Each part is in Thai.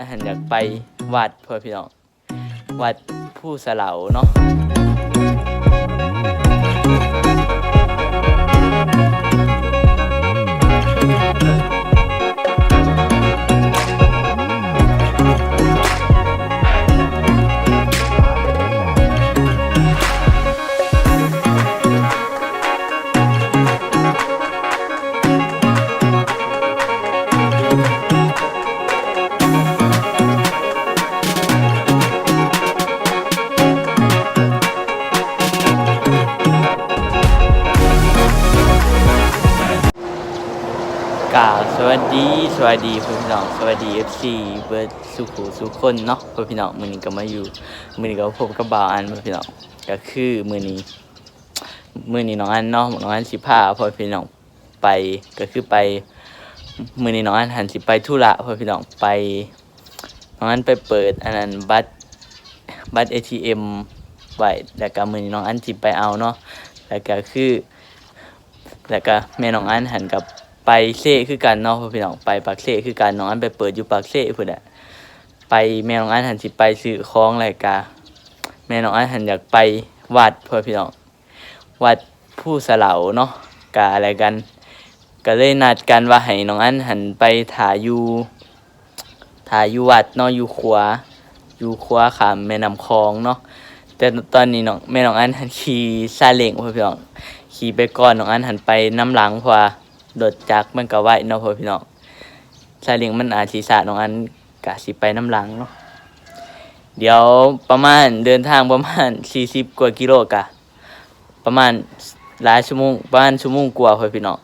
อาหารอยากไปวัดเพื่อพี่น้องวัดผู้สะเหลาเนาะ ดีสวัสดีพ่อพี่น้องสวัสดี FC เบิร์ดสุขุสุขคนเนาะพ่อพี่น้องมือนี้ก็มาอยู่มือนี้ก็พบกับบ่าวอันพ่อพี่น้องก็คือมือนี้มือนี้น้องอันเนาะน้องอันสิพาพ่อพี่น้องไปก็คือไปมือนี้น้องอันหันสิไปธุระพ่อพี่น้องไปน้องอันไปเปิดอันนั้นบัตรบัตร ATM ไว้แล้วก็มือนี้น้องอันสิไปเอาเนาะแล้วก็คือแล้วก็แม่น้องอันหันกับ ไปเซ่คือกันเนาะพ่อพี่น้องไปปากเซ่คือกันน้องอันไปเปิดอยู่ปากเซ่พุ่นน่ะไปแม่น้องอันหันสิไปซื้อของอะไรกะแม่น้องอันหันอยากไปวัดพ่อพี่น้องวัดผู้สะเหลาเนาะกะอะไรกัน ก็เลยนัดกันว่าให้น้องอันหันไปถ่ายอยู่ถ่ายอยู่วัดเนาะอยู่ขวาอยู่ขวาขามแม่น้ำคลองเนาะแต่ตอนนี้น้องแม่น้องอันหันขี่ซาเล้งพ่อพี่น้องขี่ไปก่อนน้องอันหันไปน้ำหลังเพราะว่ารถจักมันก็ไหวเนาะพ่อพี่น้องซาเล้งมันอาจสิสาน้องอันกะสิไปน้ำหลังเนาะเดี๋ยวประมาณเดินทางประมาณ40กว่ากิโลกะ ประมาณหลายชั่วโมงประมาณชั่วโมงกว่าพ่อพี่น้อง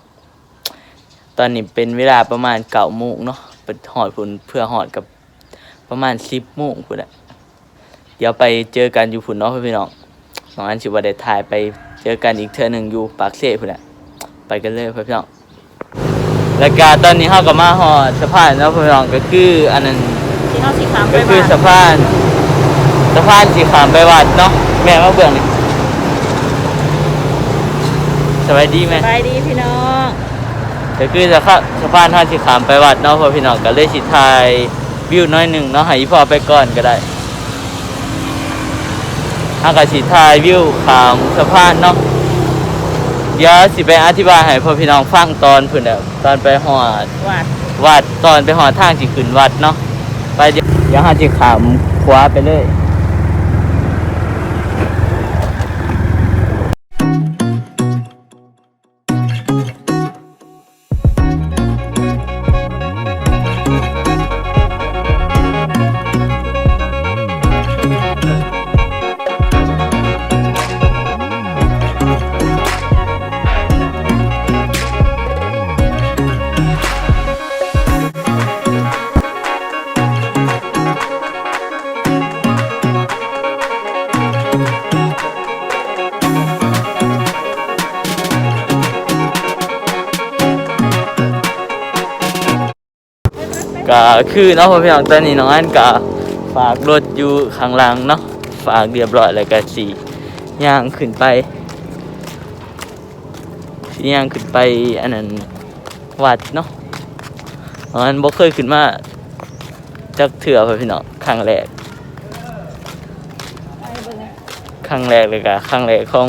ตอนนี้เป็นเวลาประมาณเก้าโมงเนาะไปหอดพุนเพื่อหอดกับประมาณ10โมงพุ่นแหละเดี๋ยวไปเจอกันอยู่พุ่นเนาะพี่น้องน้องอันสิว่าได้ถ่ายไปเจอกันอีกเทอหนึ่งอยู่ปากเซ่พุ่นแหละไปกันเลยพี่น้อง แล้วก็ตอนนี้เขาก็มาหอดสะพานแล้วเพื่อนพี่น้องก็คืออันนั้นที่เขาสีขาวไปก็คือบ้านสะพานสะพานสีขามไปวัดเนาะแม่มาเบื้องนี่สบายดีไหม ไปดีพี่น้องก็คือสะพานสะพานท่าสีขามไปวัดเนาะเพื่อนพี่น้องก็เลยสิถ่ายวิวน้อยหนึ่งเนาะให้อีพ่อไปก่อนก็ได้ถ้าก็สิถ่ายวิวขามสะพานเนาะ เดี๋ยวสิไปอธิบายให้พ่อพี่น้องฟังตอนเพิ่นแบบตอนไปหอดวัดวัดตอนไปหอดทางสิขึ้นวัดเนาะไปเดี๋ยวเดี๋ยวหาสิขามขวาไปเลย ก็คือเนาะพ่อพี่น้องตอนนี้น้องอันก็ฝากรถอยู่ข้างหลังเนาะฝากเรียบร้อยแล้วก็สิย่างขึ้นไปสิย่างขึ้นไปอันนั้นวัดเนาะน้องอันบ่เคยขึ้นมาจักเถื่อพ่อพี่น้องครั้งแรกไปเบิ่งเลยครั้งแรกเลยกะครั้งแรกของ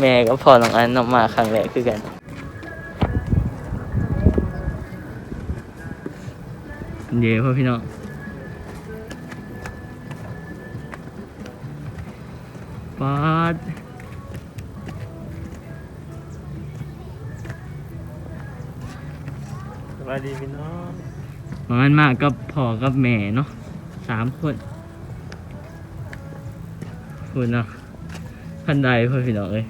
แม่กับพ่อน้องอันเนาะมาครั้งแรกคือกัน เยวพ่อพี่น้องปาดสวัสดีพี่น้องน้องอันมากับพ่อกับแม่เนาะสามคนคุณเนาะพันใดพ่อพี่น้องเอ้ย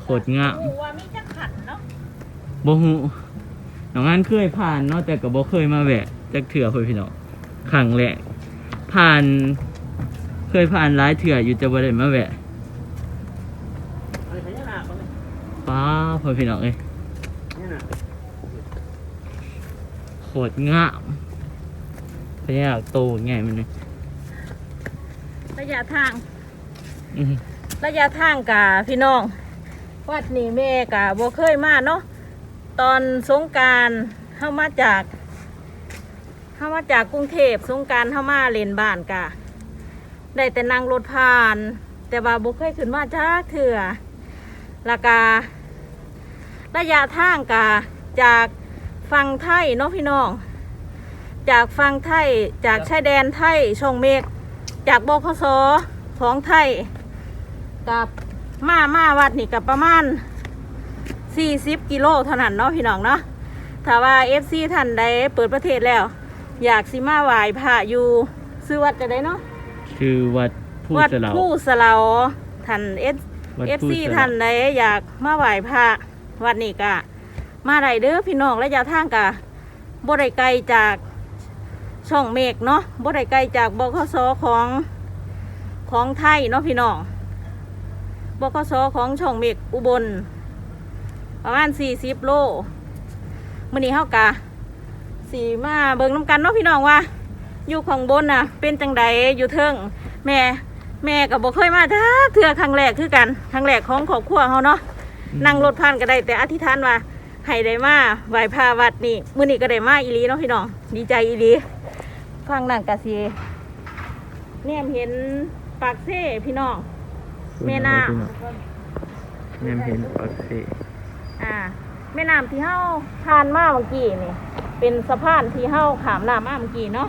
โคตรงามว่ามีจักขัดเนาะบ่ฮู้ น้องอันเคยผ่านเนาะแต่ก็บ่เคยมาแวะจักเถื่อเพิ่นพี่น้องครั้งแรกผ่าน เคยผ่านหลายเถื่ออยู่แต่บ่ได้มาแวะอะไรพญานาคบ้างเนี่ยป้าเพิ่นพี่น้องเอ้ยพญานาคโคตรงามพญานาคโตใหญ่มันเลยระยะทางอื้อหือระยะทางกะพี่น้อง วัดนี่แม่กะบ่เคยมาเนาะ ตอนสงการเข้ามาจากเข้ามาจากกรุงเทพสงการเข้ามาเล่นบ้านกะได้แต่นั่งรถผ่าน แต่ว่าบุเคยขึ้นมาจากเถื่อล้วการะยะทางกะจากฟังไทยเนาะพี่น้อง จากฟังไทยจากชายแดนไทยช่องเมฆจากบคสของไทยกับมามาวัดนี่กับประมาณ 40กิโลเท่านั้นเนาะพี่น้องเนาะถ้าว่า FC ท่านใดเปิดประเทศแล้ว อยากสิมาไหว้พระอยู่ซื้อวัดจะได้เนาะคือวัดผู้วัดสลาวผู้สลาท่านเอสวัดเอฟผู้ซีสลาวท่านใดอยากมาไหว้พระวัดนี้กะ มาได้เด้อพี่น้องและยาทางกะบ่ได้ไกลจากช่องเมฆเนาะบ่ได้ไกลจากบคสของของไทยเนาะพี่น้องบคสของช่องเมฆอุบล ประมาณ40โลมื้อนี้เฮากะสีมาเบิ่งน้ำกันเนาะพี่น้องว่า อยู่ของบนน่ะ เป็นจังใดอยู่เทิงแม่ แม่ก็บอกเคยมาจ้าเทือครั้งแรกคือกันครั้งแรกของครอบครัวเขาเนาะนั่งรถผ่านก็ได้แต่อธิษฐานว่าให้ได้มาไหว้พระวัดนี่มื้อนี้ก็ได้มาอีหลีเนาะพี่น้องดีใจอีหลีฟังนั่นกะสิแนมเห็นปากเซ่พี่น้องแม่น้แม่เห็นปักเส อ่า แม่น้ำที่เฮาผ่านมาเมื่อกี้นี่ เป็นสะพานที่เฮาขามน้ำมาเมื่อกี้เนาะ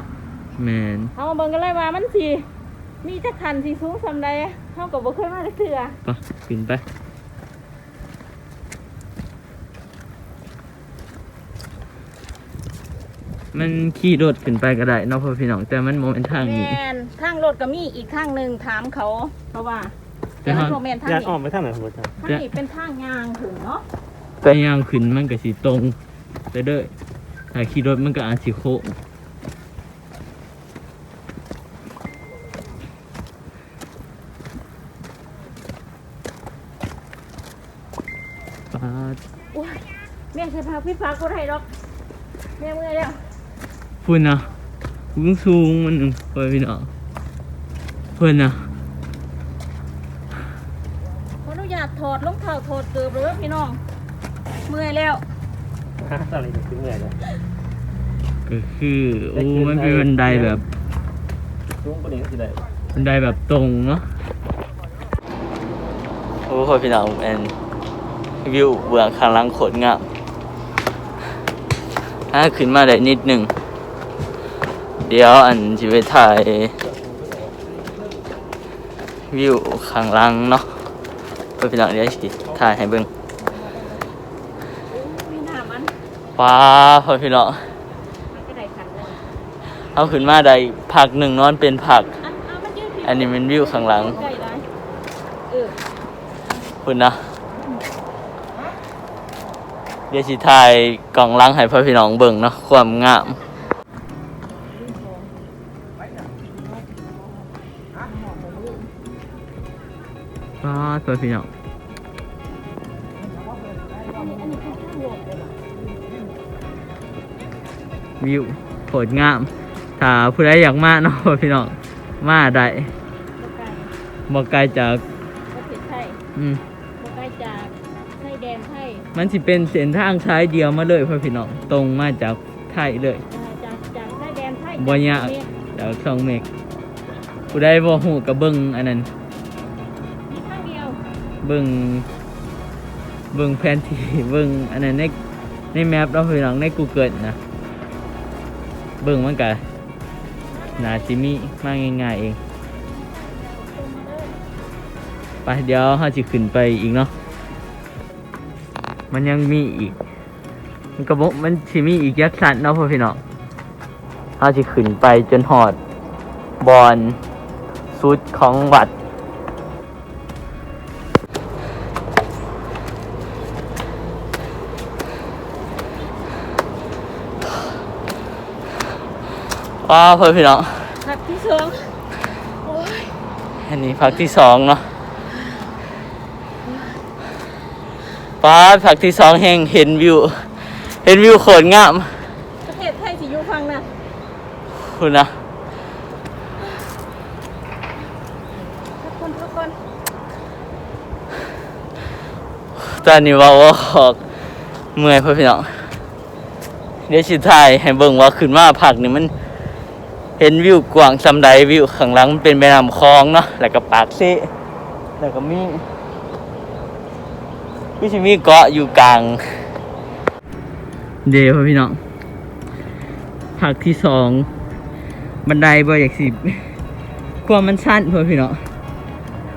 แมนเฮามาเบิ่งกันเลยว่ามันสิมีจักคันสิสูงสำใดเฮาก็บ่เคยมาได้เทื่อปะขึ้นไปมันขี่รถขึ้นไปก็ได้เนาะพ่อพี่น้องแต่มันโมเมนทางแมนี้นทางรถก็มีอีกทางหนึ่งถามเขาเพราะว่าแต่แต่ทางโรแมนทางอยากนี้ออกไปทางไหนครับอาจารย์ทางนี้เป็นทางยางถึงเนาะ แต่ยางขึ้นมันก็สิตรงไปเด้อถ้าขี่รถมันก็อาจสิโค้งปาดแม่ใช้พาพี่ฟ้าก็ได้ดอกแม่เมื่อยแล้วพุ่นนะพุ่งสูงมันหนึ่งพ่อพี่น้องเพื่อนนะขออนุญาตถอดรองเท้าถอดเกือบเลยพี่น้อง เมื่อยแล้วฮะตอนนี้จะถึงเมื่อยแล้วก็คือโอ้มันเป็นบันไดแบบช่วงประเด็นก็คือได้บันไดแบบตรงเนาะโอ้พ่อพี่น้องแอนวิวเบื้องข้างหลังโคตรงามถ้าขึ้นมาได้นิดหนึ่ง เดี๋ยวอันจะไปถ่าย วิวข้างหลังเนาะพ่อพี่น้องเดี๋ยวสิถ่ายให้เบิ่ง มีหน้ามัน ว้าพ่อพี่น้องมันก็ได้ขันเลยเอาขึ้นมาได้ผักหนึ่งนอนเป็นผักอันอันมันยืดผิวอันนี้เป็นวิวข้างหลังใกล้ได้เออคุณนะเดี๋ยวสิถ่ายกล่องหลังให้พ่อพี่น้องเบิ่งเนาะความงามว้าพ่อพี่น้อง วิวโคตรงาม ถ้าผู้ใดอยากมาเนาะพ่อพี่น้องมาได้บ่ไกลบ่ไกลจากประเทศไทยอืมบ่ไกลจากไทยแดนไทยมันสิเป็นเส้นทางซ้ายเดียวมาเลยพ่อพี่น้องตรงมาจากไทยเลยจากจากไทยแดนไทยบ่ยากจากช่องเมกผู้ใดบ่ฮู้ก็เบิ่งอันนั้น มีทางเดียว เบิ่งเบิ่งแผนที่เบิ่งอันนั้นในในแมปเราะพี่น้องใน Google นะ เบิ่งมันก็น่าสิมีมาง่ายๆเอง ไปเดี๋ยวเฮาสิขึ้นไปอีกเนาะ มันยังมีอีก มันก็บ่มันสิมีอีกยักษ์สันเนาะพ่อพี่น้องเฮาสิขึ้นไปจนหอดบอนสุดของวัด ว้าวเพื่อนพี่น้องหักที่สองโอ้ยอันนี้พักที่สองเนาะป้าดพักที่สองแห่งเห็นวิว เห็นวิวโคตรงาม ประเทศไทยสิอยู่ฟังนะคุณนะทุกคนทุกคนตอนนี้เว่าว่าออกเมื่อยเพื่อนพี่น้องเดี๋ยวชิดท้ายให้เบิ่งว่าขึ้นมาผักนี่มัน เห็นวิวกว้างสำใดวิวข้างหลังมันเป็นแม่น้ำคลองเนาะแล้วก็ปากเซแล้วก็มีก็จะมีเกาะอยู่กลาง เดี๋ยวพี่น้องผักที่สองบันไดบ่อยากสิกลัวมันสั้นเพื่อพี่น้อง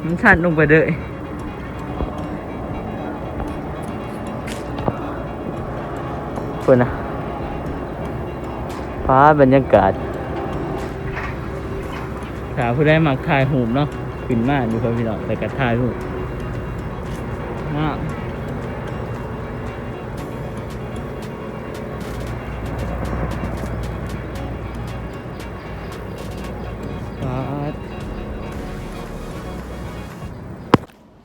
มันสั้นลงไปเลยเพื่อนนะฟ้าบรรยากาศ ถ้าผู้ได้มักถ่ายหูปเนาะขึ้นมาอยู่เพื่อพี่น้องแต่ก็ถ่ายหูปมาก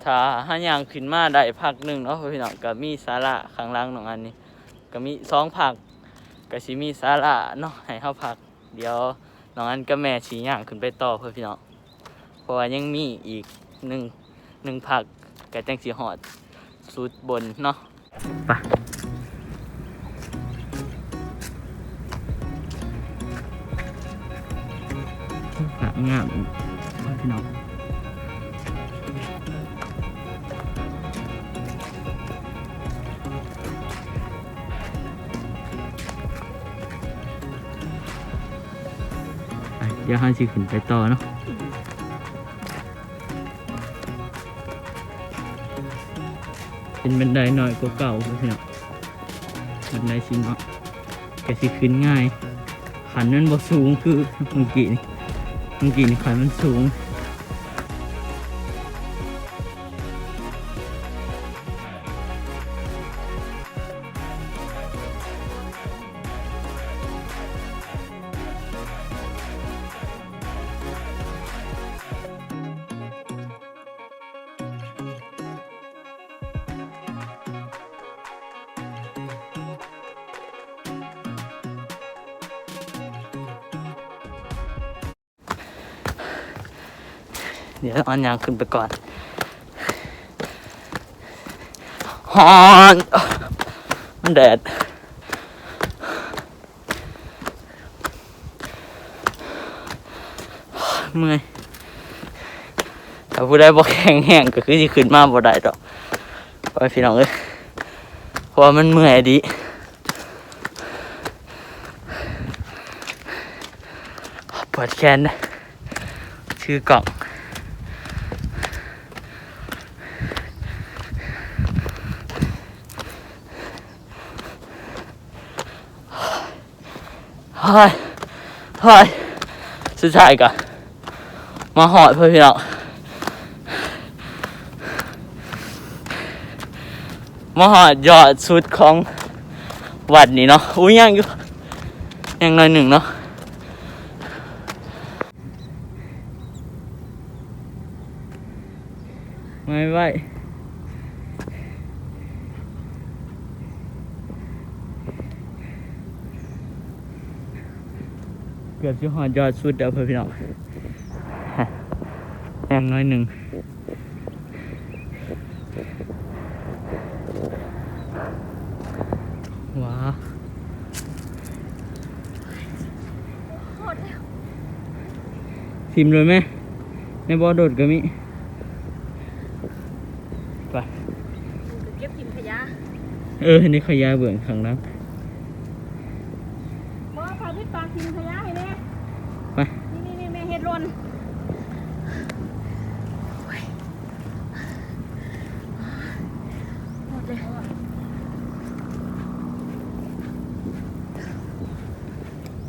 ถ้าหันยางขึ้นมาได้พักหนึ่งเนาะพี่น้องก็มีสาระข้างล่างน้องอันนี้ ก็มีสองผักก็สิมีสาระเนาะให้เขาพัก เดี๋ยว น้องอันก็แม่ชี้ย่างขึ้นไปต่อเพื่อพี่น้องเพราะว่ายังมีอีกหนึ่งหนึ่งผักก็จังสีหอดสุดบนเนาะไปผักงามพี่น้อง เดี๋ยวห้าสิขึ้นไปต่อเนาะเป็นบันไดหน่อยกว่าเก่าพี่น้องบันไดชินเนาะก็สิขึ้นง่าย ขันมันบ่สูงคือเมื่อกี้นี่เมื่อกี้นี่ขันมันสูง ดี๋ยวเอันยางขึ้นไปก่อนฮอนมันแดดเมื่อยถ้าผู้ได้บ่แข็งแห้งก็คือสิขึ้นมาบ่ได้ดอกไปพี่น้องเอ้ยเพราะมันเมื่อยดีปวดแขนนะชื่อกล่อง เฮ้ยเฮ้ยสุดท้ายก็มาหอดเพื่อนพี่น้องมาหอดยอดสุดของวัดนี่เนาะอุ้ยยังอยู่ยังหน่อยหนึ่งเนาะไม่ไหวเกือบจะหอดยอดสุดแล้วเพื่อนพี่น้องยังน้อยหนึ่งว้าทิมเลยไหมในบ่อโดดก็มีไปเก็บกินขยะ เออ นี่ขยะเบื่อข้างหล่าง บ่พาพี่ปากกินขยะให้แน่ ไป นี่นี่นี่แม่เฮ็ดหล่นหมดเลย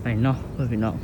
ไปเนาะเพี่น้อง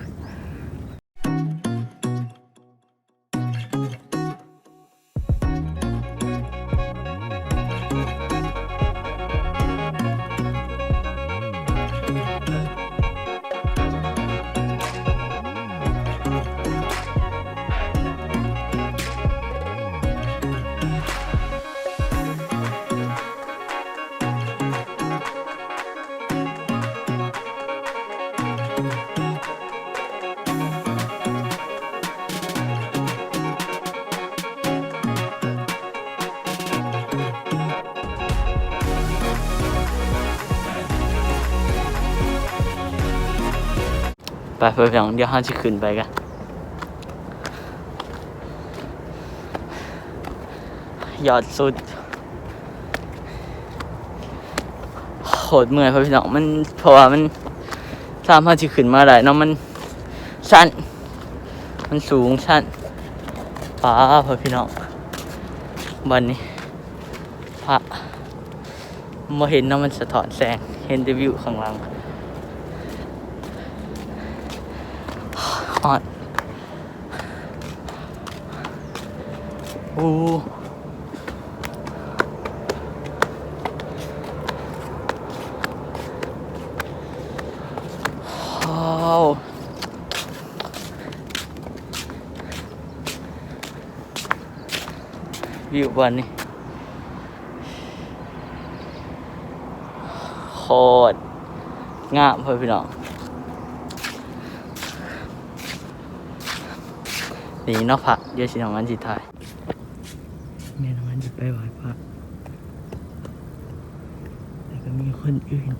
ไปเพื่อนพี่น้องเดียวห้าจะขึ้นไปกันยอดสุดโหดเมื่อยเพื่อนพี่น้องมันเพราะว่ามันสามารถที่ขึ้นมาได้เนาะมันสั้น มันสูงสั้นป้าเพื่อนพี่น้องบันนี้พระมาเห็นเนาะมันสะท้อนแสงเห็นแต่วิวข้างหล่าง ฮอดโอ้ว้าววิวบนนี้โคตรงามเพื่อนพี่น้อง นี่เนอกผักเยอะสิน้องอันจิไทายแม่น้องอันจะไปไหว้พระแต่ก็มีคนอื่น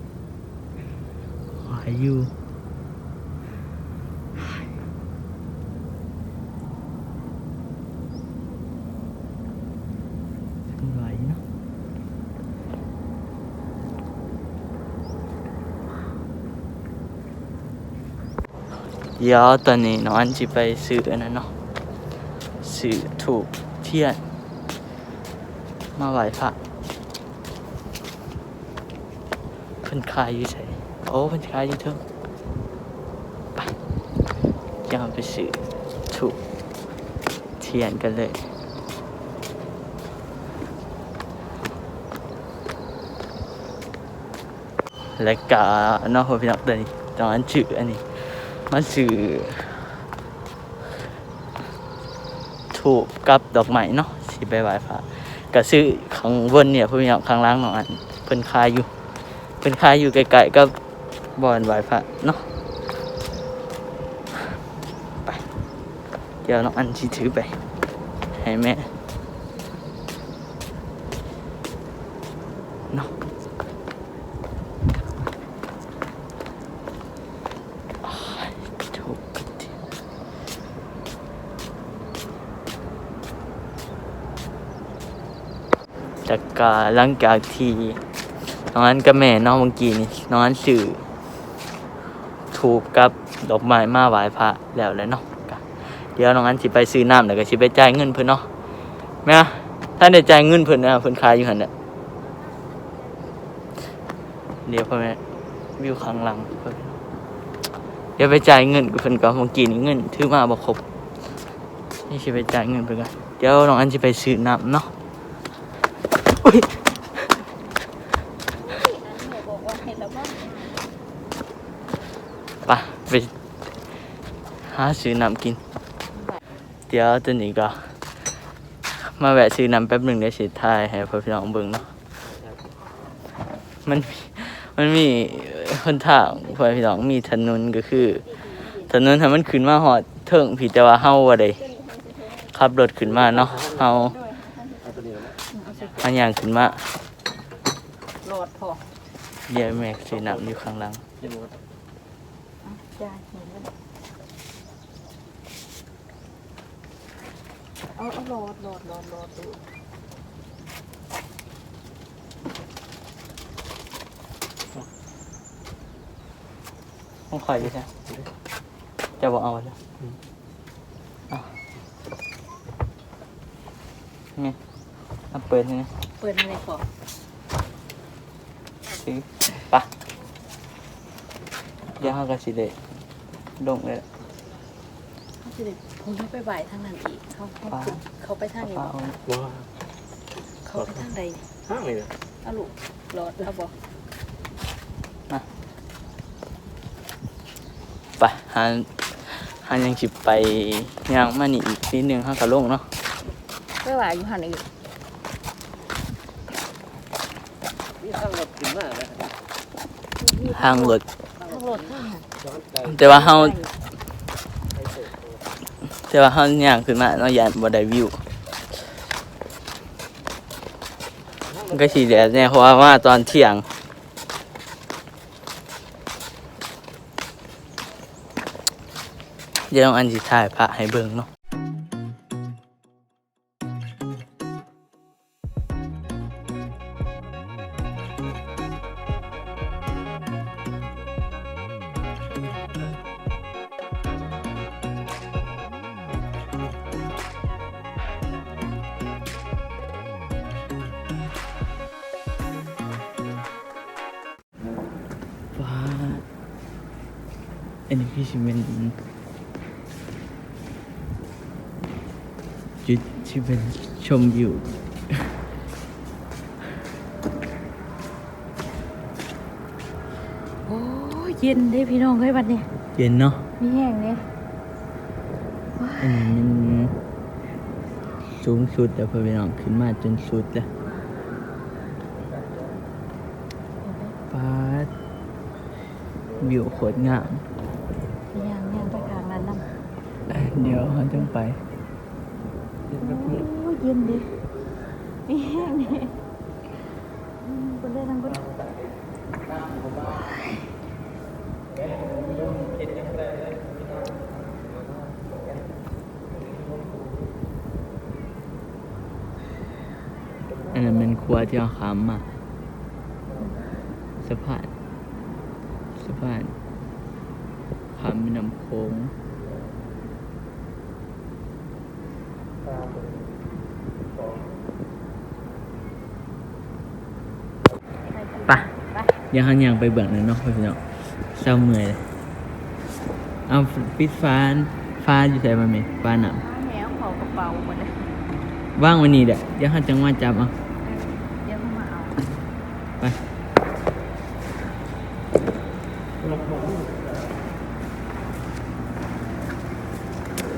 ไหวอยู่เป็นไหวเนาะเดี๋ยวตอนนี้น้องอันจะไปซื้ออันนั้นเนาะ ซื้อถูกเทียนมาไหว้พระเพิ่นขายอยู่ไสโอ้เพิ่นขายอยู่เทิงไปยวเราไปซื้อถูกเทียนกันเลยและกาเนาะพี่น้องตอนนี้ตอนนั้นชื่ออันนี้มันสื่อ ถูกกับดอกไม้เนาะสีใบไหว้พระก็ซื้อข้างบนเนี่ยเพื่อนเอาข้างล่างเนาะอันเพิ่นคายอยู่เพิ่นคายอยู่ไกลๆกับบอนไหว้พระเนาะไปเดี๋ยวน้องอันชีถือไปให้แม่เนาะ ถูกกระเทียมจา กกาหลังจากที่น้องอันกับแม่น้องเมื่อกี้นี่น้องอันสื่อถูกกับดอกไม้มาไหว้พระแล้วแหล้วเนาะก็เดี๋ยวน้องอันสิไปซื้อน้ำแล้วก็สิไปจ่ายเงินเพิ่นเนาะแม่ถ้าได้จ่ายเงินเพิ่นนะเพิ่นขายอยู่หั่นน่ะเดี๋ยวพ่อแม่วิวข้างหลังเพิ่นเดี๋ยวไปจ่ายเงินกับเพิ่นก่อนเมื่อกี้นี้เงินถือมาบ่ครบนี่สิไปจ่ายเงินเพิ่นก่อนเดี๋ยวน้องอันสิไปซื้อน้ำเนาะ อุ้ยไปไปหาซื้อน้ำกิน เดี๋ยวตอนนี้ก็มาแวะซื้อน้ำแป๊บหนึ่งเดี๋ยวสิถ่ายให้พ่อพี่น้องเบิ่งเนาะมันมีมันมีคนทางพ่อพี่น้องมีถนนก็คือ ถนนถ้มันขึ้นมาหอดเทิงผิดแต่ว่าเฮาบ่ได้ขับรถขึ้นมาเนาะเฮาเอา อันอย่างขึ้นมาโหลดพอเดี๋ยวแม่ซื้อน้ำอยู่ข้างหลังยังบ่จ้าเห็นแล้วเอาเอาโหลดโหลดโหลดโหลดดูต้องคอยอยู่ใช่จะบอกเอาไว้แล้วเอาไง เอาเปิดนี่นะเปิดอะไรก่อนซื้อปะเดี๋ยวเขาก็สิได้ลงเลยล่ะเขาจะได้ผมต้องไปบ่ายทางนั้นอีก เขาเขาฟ้าขึ้นเขาไปทางนี้ฟ้าบ่เอาว้าเขาไปทางใดห้างเลยนะเอาลูกโหลดเอาบอกไปหาหายังสิไปย่างมานี่อีกนิดนึงเขาก็ลงเนาะ ไปบ่ายอยู่หันอีก นี่ข้างรถขึ้นมาเลย ทางรถแต่ว่าเฮาแต่ว่าเฮาย่างขึ้นมาเนาะยานบ่ได้วิวมันก็สิแดดแน่เพราะว่ามาตอนเที่ยงเดี๋ยวอันสิถ่ายพระให้เบิ่งเนาะ ที่เป็นชมวิวโอ้ยเย็นเด้พี่น้องเฮ้ยบัดนี้เย็นเนาะมีแห้งเนี่ยอันนี้มันสูงสุดแต่พอไปน้องขึ้นมาจนสุดแล้วฟ้าวิวโคตรงามย่างย่างไปทางนั้นน้ำเดี๋ยวเราต้องไป โอ้ยเย็นดิมีแห้งเนี่ยอืมบนเรือนั่งบนอันนั้นเป็นครัวที่เอาขามมาสะพานสะพานขามแม่น้ำโค้งปะ ไป ยังหันยังไปเบื้องนั้นเนาะพี่น้องเศร้าเมื่อยเลยเอาปิดฟ้าฟ้าอยู่ใส่มาไหมฟ้าหนาวแหวเขากระเป๋าหมดเลยว่างวันนี้เด้อยังหันจังหวะจับเอาเดี๋ยวเขามาเอาไป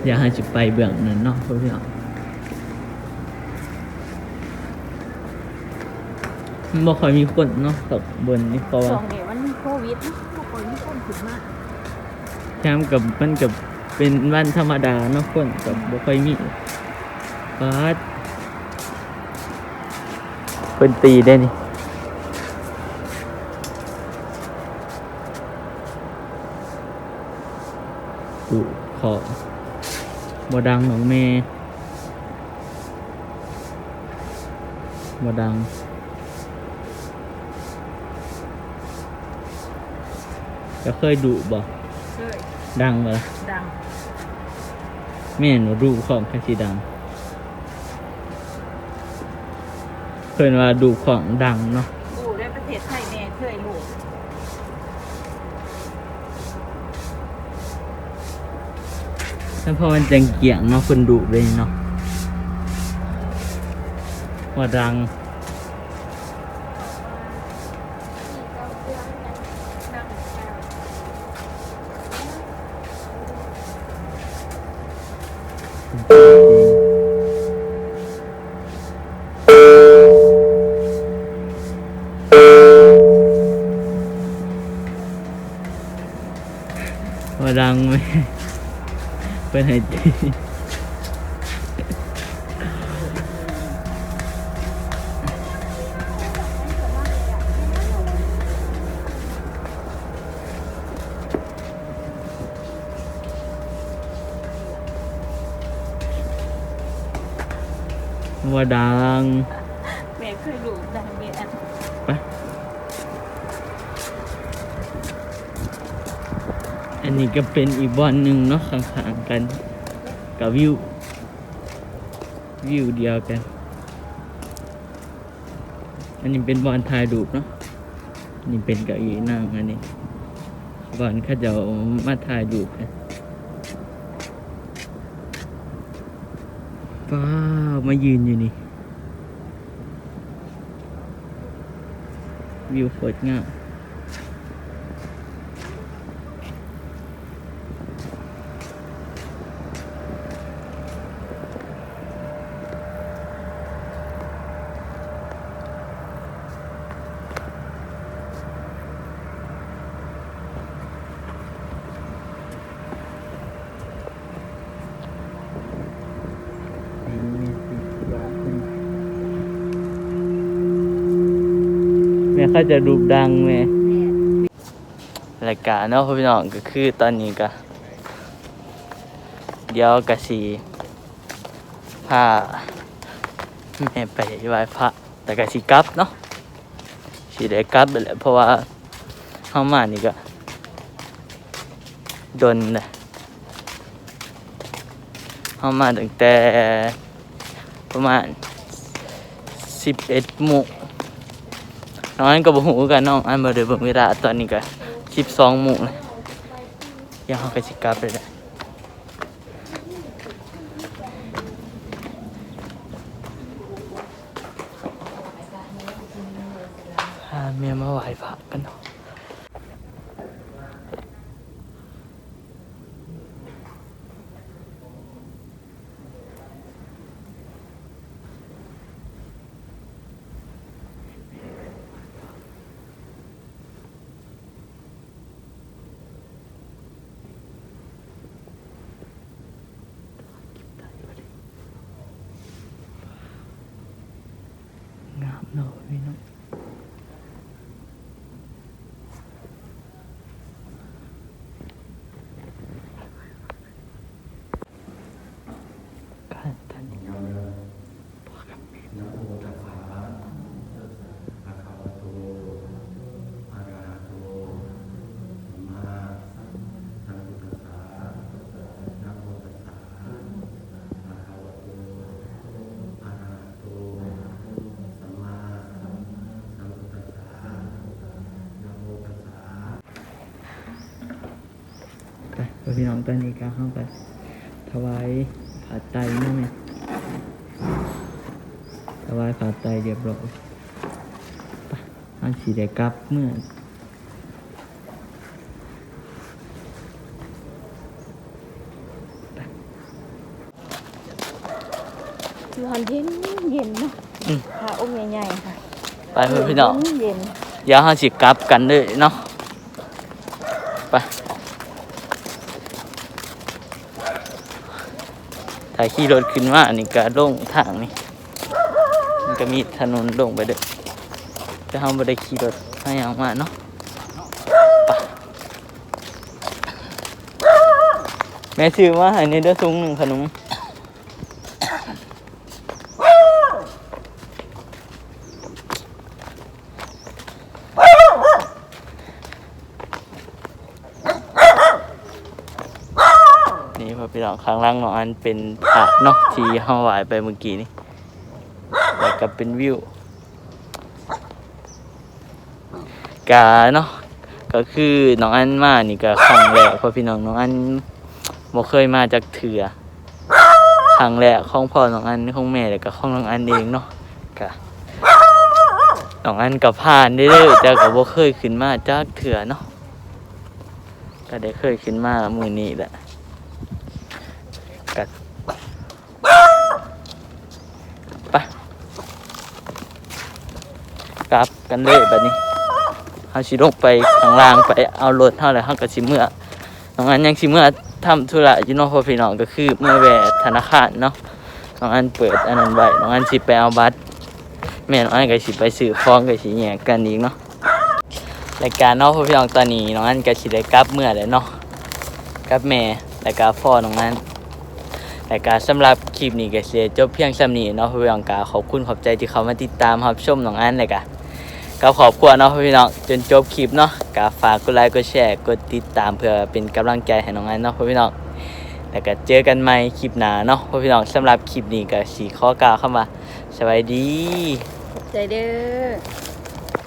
อยากให้จะไปเบื้องนั้นเนาะเพื่อน มันบ่ค่อยมีคนเนาะตกบนนี่เพราะว่าช่วงนี้มันโควิดทุกคนมีคนขึ้นมาแถมกับมันกับเป็นวันธรรมดาเนาะคนกับบ่ค่อยมีปาดเป็นตีได้นี่ดูขอบ่ดังหนองเมบ่ดัง จะเคยดูบ่เคยดังบ่ล่ะดังแม่นว่าดูของแค่สีดัง เพิ่นว่าดูของดังเนาะอยู่ในประเทศไทยแม่เคยรู้แล้วพอมันจังเกียงเนาะเพิ่นดูเลยเนาะว่าดัง ว่าดังไหม เพิ่นให้ตีว่าดัง แม่เคยรู้ดังเบียน ไปอั นี้ก็เป็นอีกบอนหนึ่งเนาะข้างๆกัน กับวิว วิวเดียวกัน อันนี้เป็นบอลถ่ายรูปเนาะนนี่เป็นเก้าอี้นั่งอันนี้บอลเขาจะมาถ่ายรูปกันว้าวมายืนอยู่นี่วิวโคตรงามแม่ เขาจะรูดังแม่รายการเนาะพี่น้องก็คือตอนนี้ก็เดี๋ยวกะสีพาแม่ไปไหว้พระแต่กะสีกลับเนาะสีได้กลับไปแหละเพราะว่าเข้ามานี่ก็โดนเลยเข้ามาตั้งแต่ประมาณสิบเอ็ดโมง น้องอันก็บหูกันน้องอันมาเดินเบิ่งเวลาตอนนี้ก็สิปสองโมงเลยยังเขาก็สิกลับเลยแหละพาเมียมาไหว้พระกันเนาะงามเนาะพี่น้อง ท่านท่านนี่พ่อกับแม่ นะโมตัสสะภะคะวะโตอะระหะโตสัมมาสัมพุทธัสสะนะโมตัสสะภะคะวะโตอะระหะโตสัมมาสัมพุทธัสสะนะโมตัสสะ ไป พี่น้องตอนนี้ก็เข้าไปถวายผาไตรนั่นไงถวายผาไตรเรียบร้อยไปอันสีได้กลับเมื่อร้อนเย็นเย็นเนาะอืมพระองค์ใหญ่ๆค่ะ ไปเพื่อนพี่น้องเย็นเดี๋ยวเราสิกลับกันเลยเนาะไป ถ้าขี่รถขึ้นมาอันนี้ก็ลงทางนี่มันก็มีถนนลงไปเด้อแต่เราไปได้ขี่รถให้ย่างมาเนาะแม่ซื้อมาให้ในเด้อซุงหนึ่งขนมนี่พอพี่น้อง ข้างล่างเนาะอันเป็นผาเนาะที่เฮาไหวไปเมื่อกี้นี่แล้วก็เป็นวิวกาเนาะก็คือน้องอันมานี่ก็ครั้งแรกเพราะพี่น้องน้องอันบ่เคยมาจากเถื่อครั้งแรกของพ่อน้องอันของแม่แล้วก็ของน้องอันเองเนาะก็น้องอันก็ผ่านเด้อๆแต่ก็บ่เคยขึ้นมาจากเถื่อเนาะก็ได้เคยขึ้นมามื้อนี้แหละ กันไปกลับกันเลยแบบนี้เขาสิลงไปข้างล่างไปเอารถเท่าไรเขาก็สิเมื่อน้องอันยังสิเมื่อทำธุระยู่เนอกพอพี่น้องก็คือเมื่อแวะธนาคารเนาะน้องอันเปิดอันนั้นไว้น้องอันสิไปเอาบัตรแม่น้องอันก็สิไปซื้อของก็สิแยกกันอีกเนาะรายการเนาะพอพี่น้องตอนนี้น้องอันก็สิได้กลับเมื่อแล้วเนาะกับแม่แล้วก็พ่อน้องอัน แต่การสำหรับคลิปนี้ก็เสียจบเพียงสำนี้เนาะพี่น้องกาขอบคุณขอบใจที่เขามาติดตามรับชมน้องอันเลยกะก็ขอบคุณเนาะพี่น้องจนจบคลิปเนาะกาฝากกดไลค์กดแชร์กดติดตามเพื่อเป็นกำลังใจให้น้องอันเนาะพี่น้องแล้วก็เจอกันใหม่คลิปหน้าเนาะพี่น้องสำหรับคลิปนี้ก็สีข้อกล่าวเข้ามาสวัสดีใจเด้อ